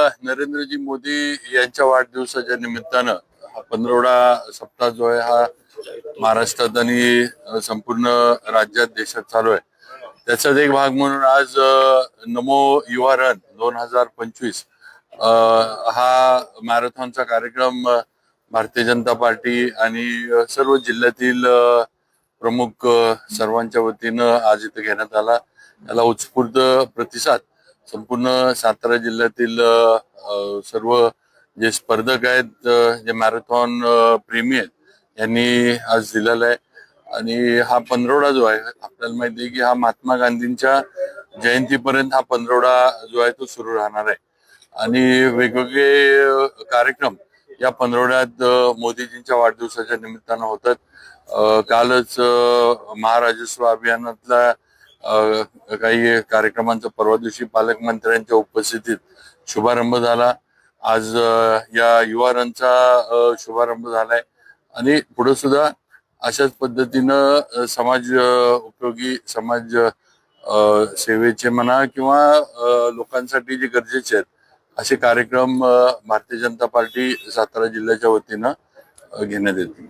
नरेंद्रजी मोदी यांच्या वाढदिवसाच्या निमित्तानं हा पंधरवडा सप्ताह जो आहे हा महाराष्ट्रात आणि संपूर्ण राज्यात देशात चालू आहे. त्याचाच एक भाग म्हणून आज नमो युवा रन दोन हजार पंचवीस हा मॅरेथॉनचा कार्यक्रम भारतीय जनता पार्टी आणि सर्व जिल्ह्यातील प्रमुख सर्वांच्या वतीनं आज इथे घेण्यात आला. त्याला उत्स्फूर्त प्रतिसाद संपूर्ण सातारा जिल्ह्यातील सर्व जे स्पर्धक आहेत जे मॅरेथॉन प्रेमी आहेत यांनी आज दिलेला आहे. आणि हा पंधरवडा जो आहे आपल्याला माहिती आहे की हा महात्मा गांधींच्या जयंतीपर्यंत हा पंधरवडा जो आहे तो सुरू राहणार आहे. आणि वेगवेगळे कार्यक्रम या पंधरवड्यात मोदीजींच्या वाढदिवसाच्या निमित्तानं होतात. कालच महाराजस्व अभियानातला काही कार्यक्रमांचा परवा दिवशी पालकमंत्र्यांच्या उपस्थितीत शुभारंभ झाला. आज या युवा रनचा शुभारंभ झालाय. आणि पुढे सुद्धा अशाच पद्धतीनं समाज उपयोगी समाज सेवेचे म्हणा किंवा लोकांसाठी जे गरजेचे आहेत असे कार्यक्रम भारतीय जनता पार्टी सातारा जिल्ह्याच्या वतीनं घेण्यात येतील.